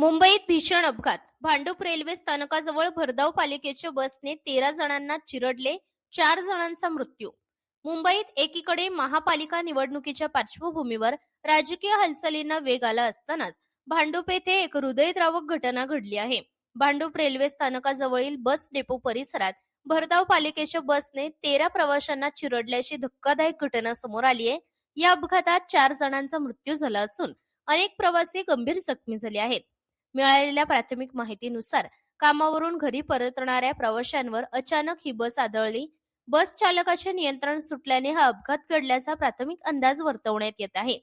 मुंबईत भीषण अपघात. भांडूप रेल्वे स्थानकाजवळ भरधाव पालिकेच्या बसने तेरा जणांना चिरडले चार जणांचा मृत्यू. मुंबईत एकीकडे महापालिका निवडणुकीच्या पार्श्वभूमीवर राजकीय हालचालींना वेग आला असतानाच भांडूप येथे एक हृदयद्रावक घटना घडली आहे. भांडूप रेल्वे स्थानकाजवळील बस डेपो परिसरात भरधाव पालिकेच्या बसने तेरा प्रवाशांना चिरडल्याची धक्कादायक घटना समोर आली आहे. या अपघातात चार जणांचा मृत्यू झाला असून अनेक प्रवासी गंभीर जखमी झाले आहेत. मिळालेल्या प्राथमिक माहितीनुसार कामावरून घरी परतणाऱ्या प्रवाशांवर अचानक ही बस आदळली. बस चालकाचे नियंत्रण सुटल्याने हा अपघात घडल्याचा प्राथमिक अंदाज वर्तवण्यात येत आहे.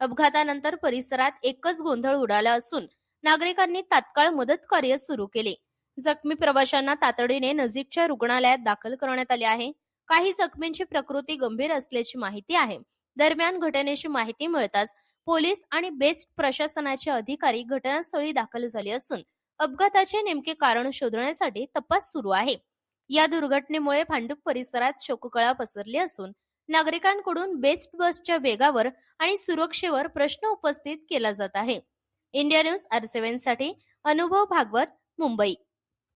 अपघातानंतर परिसरात एकच गोंधळ उडाला असून नागरिकांनी तात्काळ मदत कार्य सुरू केले. जखमी प्रवाशांना तातडीने नजीकच्या रुग्णालयात दाखल करण्यात आले आहे. काही जखमींची प्रकृती गंभीर असल्याची माहिती आहे. दरम्यान घटनेची माहिती मिळताच पोलीस आणि बेस्ट प्रशासनाचे अधिकारी घटनास्थळी दाखल झाले असून अपघाताचे नेमके कारण शोधण्यासाठी तपास सुरू आहे. या दुर्घटनेमुळे भांडूप परिसरात शोककळा पसरली असून नागरिकांकडून बेस्ट बसच्या वेगावर आणि सुरक्षेवर प्रश्न उपस्थित केला जात आहे. इंडिया न्यूज आर सेव्हनसाठी अनुभव भागवत मुंबई.